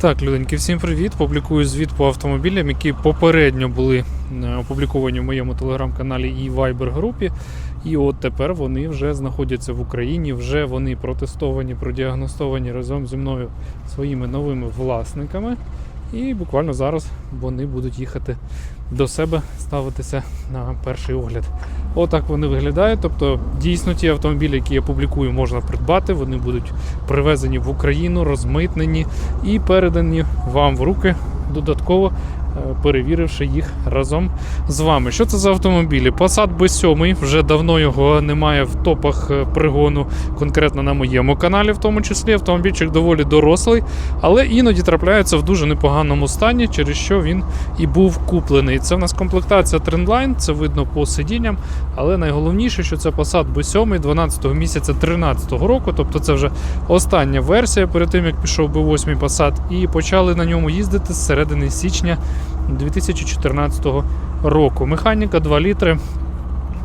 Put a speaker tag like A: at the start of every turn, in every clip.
A: Так, люденьки, всім привіт. Публікую звіт по автомобілям, які попередньо були е, опубліковані в моєму телеграм-каналі і Viber групі. І от тепер вони вже знаходяться в Україні, вже вони протестовані, продіагностовані разом зі мною своїми новими власниками. І буквально зараз вони будуть їхати до себе, ставитися на перший огляд. Отак вони виглядають. Тобто, дійсно, ті автомобілі, які я публікую, можна придбати. Вони будуть привезені в Україну, розмитнені і передані вам в руки, додатково перевіривши їх разом з вами. Що це за автомобілі? Passat B7, вже давно його немає в топах е, пригону, конкретно на моєму каналі, в тому числі. Автомобільчик доволі дорослий, але іноді трапляється в дуже непоганому стані, через що він і був куплений. Це в нас комплектація Trendline, це видно по сидінням. Але найголовніше, що це Passat B7 12 місяця 13 року, тобто це вже остання версія перед тим, як пішов B8 Passat, і почали на ньому їздити з середини січня 2014 року. Механіка 2 літри.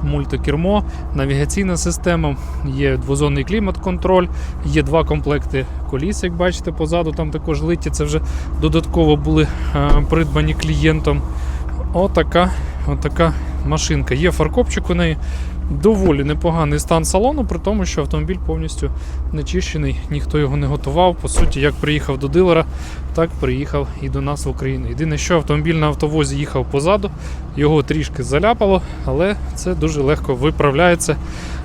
A: Мультикермо, навігаційна система, є двозонний клімат-контроль, є два комплекти коліс, як бачите, позаду там також литі. Це вже додатково були е, придбані клієнтом. Отака, отака машинка. Є фаркопчик у неї. Доволі непоганий стан салону, при тому, що автомобіль повністю не чищений, ніхто його не готував. По суті, як приїхав до дилера, так приїхав і до нас в Україну. Єдине, що автомобіль на автовозі їхав позаду, його трішки заляпало, але це дуже легко виправляється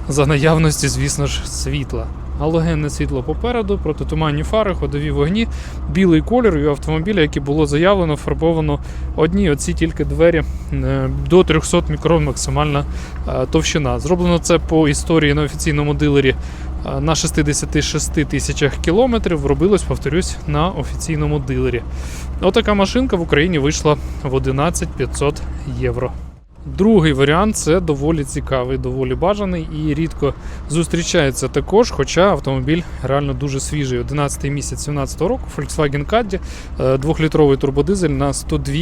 A: за наявності, звісно ж, світла. Галогенне світло попереду, протитуманні фари, ходові вогні, білий колір і автомобіля, який було заявлено, фарбовано одні оці тільки двері е, до 300 мікрон максимальна е, товщина. Зроблено це по історії на офіційному дилері е, на 66 тисячах кілометрів. Робилось, повторюсь, на офіційному дилері. Отака машинка в Україні вийшла в 11 500 євро. Другий варіант це доволі цікавий, доволі бажаний і рідко зустрічається також, хоча автомобіль реально дуже свіжий. 11 місяць 17 року Volkswagen Caddy, е, двохлітровий турбодизель на 102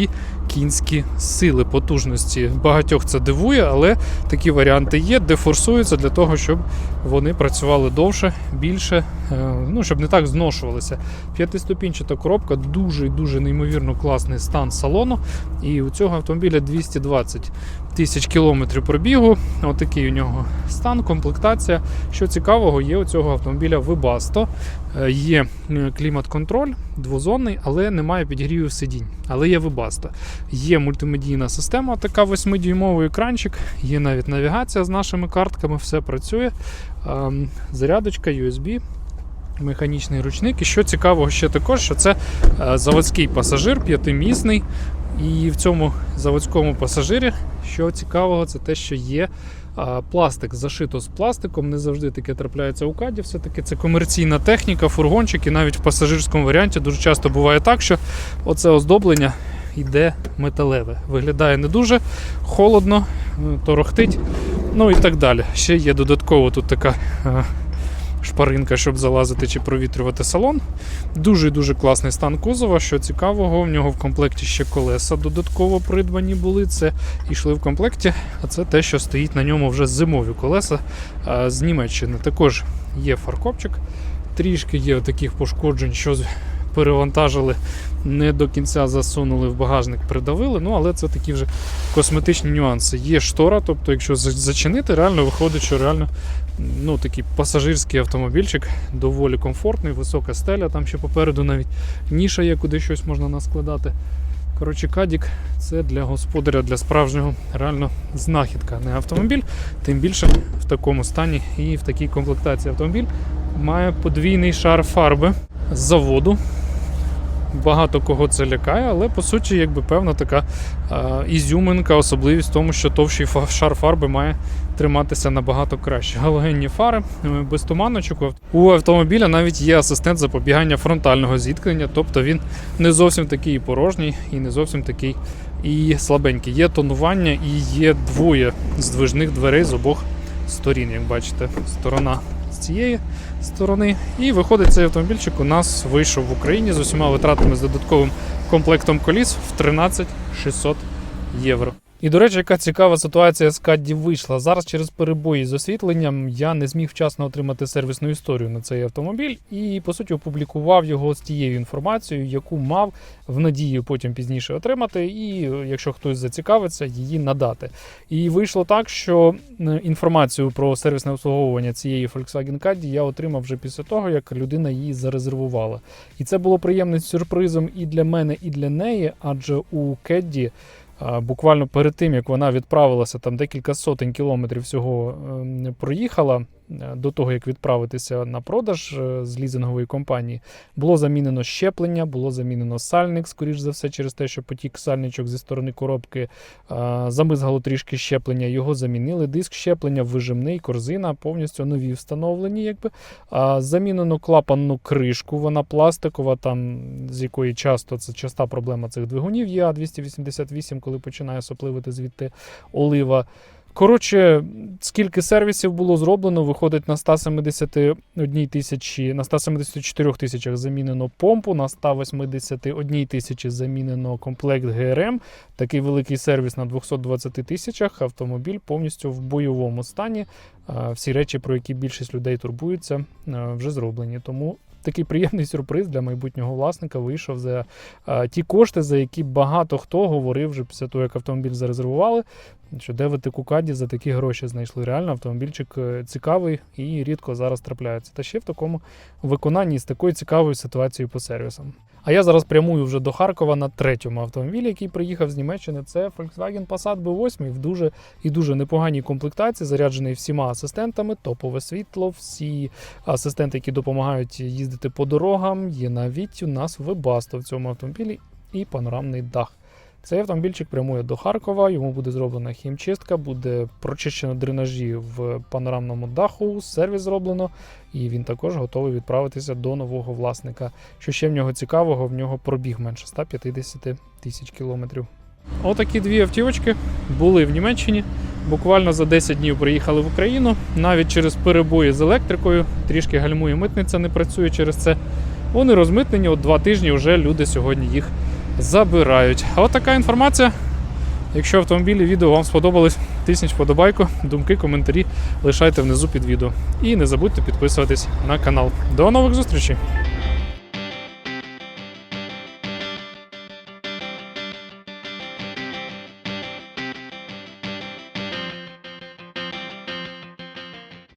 A: кінські сили потужності. Багатьох це дивує, але такі варіанти є, де форсуються для того, щоб вони працювали довше, більше, ну щоб не так зношувалися. П'ятиступінчата коробка, дуже дуже неймовірно класний стан салону. І у цього автомобіля 220 тисяч кілометрів пробігу. Отакий у нього стан, комплектація. Що цікавого, є у цього автомобіля Webasto. Е, Є е, клімат-контроль, двозонний, але немає підігрівів сидінь. Але є Webasto. Є мультимедійна система, така 8-дюймовий екранчик, є навіть навігація з нашими картками, все працює. Ем, Зарядочка, USB. Механічний ручник. І що цікавого ще також, що це е, заводський пасажир, п'ятимісний. І в цьому заводському пасажирі, що цікавого, це те, що є пластик зашито з пластиком. Не завжди таке трапляється у каді. Все-таки це комерційна техніка, фургончик, і навіть в пасажирському варіанті дуже часто буває так, що оце оздоблення йде металеве. Виглядає не дуже холодно, е, торохтить, ну і так далі. Ще є додатково тут така. Шпаринка, щоб залазити чи провітрювати салон. Дуже дуже класний стан кузова. Що цікавого, в нього в комплекті ще колеса додатково придбані були. Це йшли в комплекті, а це те, що стоїть на ньому вже зимові колеса з Німеччини. Також є фаркопчик, трішки є таких пошкоджень, що перевантажили, не до кінця засунули в багажник, придавили. Ну, але це такі вже косметичні нюанси. Є штора, тобто, якщо зачинити, реально виходить, що реально ну, такий пасажирський автомобільчик, доволі комфортний, висока стеля, там ще попереду навіть ніша є, куди щось можна наскладати. Коротше, Кадік це для господаря, для справжнього реально знахідка, не автомобіль. Тим більше в такому стані і в такій комплектації автомобіль має подвійний шар фарби з заводу. Багато кого це лякає, але по суті, якби певна така ізюминка, особливість в тому, що товщий шар фарби має триматися набагато краще. Галогенні фари е, без туманочок. У автомобіля навіть є асистент запобігання фронтального зіткнення, тобто він не зовсім такий порожній, і не зовсім такий і слабенький. Є тонування і є двоє здвижних дверей з обох сторін, як бачите, сторона з цієї сторони. І виходить, цей автомобільчик у нас вийшов в Україні з усіма витратами з додатковим комплектом коліс в 13 600 євро. І, до речі, яка цікава ситуація з Кадді вийшла. Зараз через перебої з освітленням я не зміг вчасно отримати сервісну історію на цей автомобіль і, по суті, опублікував його з тією інформацією, яку мав в надії потім пізніше отримати, і якщо хтось зацікавиться, її надати. І вийшло так, що е, інформацію про сервісне обслуговування цієї Volkswagen Caddy я отримав вже після того, як людина її зарезервувала. І це було приємним сюрпризом і для мене, і для неї, адже у Caddy Буквально перед тим, як вона відправилася, там декілька сотень кілометрів всього ем, проїхала до того, як відправитися на продаж е, з лізингової компанії, було замінено щеплення, було замінено сальник, скоріш за все, через те, що потік сальничок зі сторони коробки замизгало трішки щеплення. Його замінили. Диск щеплення вижимний, корзина повністю нові встановлені. Якби замінено клапанну кришку. Вона пластикова, там з якої часто це часта проблема цих двигунів є А288, коли починає сопливити звідти олива. Коротше, скільки сервісів було зроблено, виходить на 171 тисячі, на 174 тисячах замінено помпу, на 181 тисячі замінено комплект ГРМ. Такий великий сервіс на 220 тисячах. Автомобіль повністю в бойовому стані. Всі речі, про які більшість людей турбуються, вже зроблені. Тому такий приємний сюрприз для майбутнього власника вийшов за ті кошти, за які багато хто говорив вже після того, як автомобіль зарезервували. Що девити кукаді за такі гроші знайшли? Реально автомобільчик е, цікавий і рідко зараз трапляється. Та ще в такому виконанні з такою цікавою ситуацією по сервісам. А я зараз прямую вже до Харкова на третьому автомобілі, який приїхав з Німеччини. Це Volkswagen Passat B8 в дуже і дуже непоганій комплектації, заряджений всіма асистентами, топове світло, всі асистенти, які допомагають їздити по дорогам. Є навіть у нас вебасто в цьому автомобілі і панорамний дах. Цей автомобільчик прямує до Харкова, йому буде зроблена хімчистка, буде прочищено дренажі в панорамному даху, сервіс зроблено, і він також готовий відправитися до нового власника. Що ще в нього цікавого, в нього пробіг менше 150 тисяч кілометрів. Отакі дві автівочки були в Німеччині. Буквально за 10 днів приїхали в Україну. Навіть через перебої з електрикою, трішки гальмує митниця, не працює через це. Вони розмитнені, от два тижні вже люди сьогодні їх забирають. А от така інформація. Якщо автомобілі відео вам сподобались, тисніть вподобайку, думки, коментарі лишайте внизу під відео. І не забудьте підписуватись на канал. До нових зустрічей!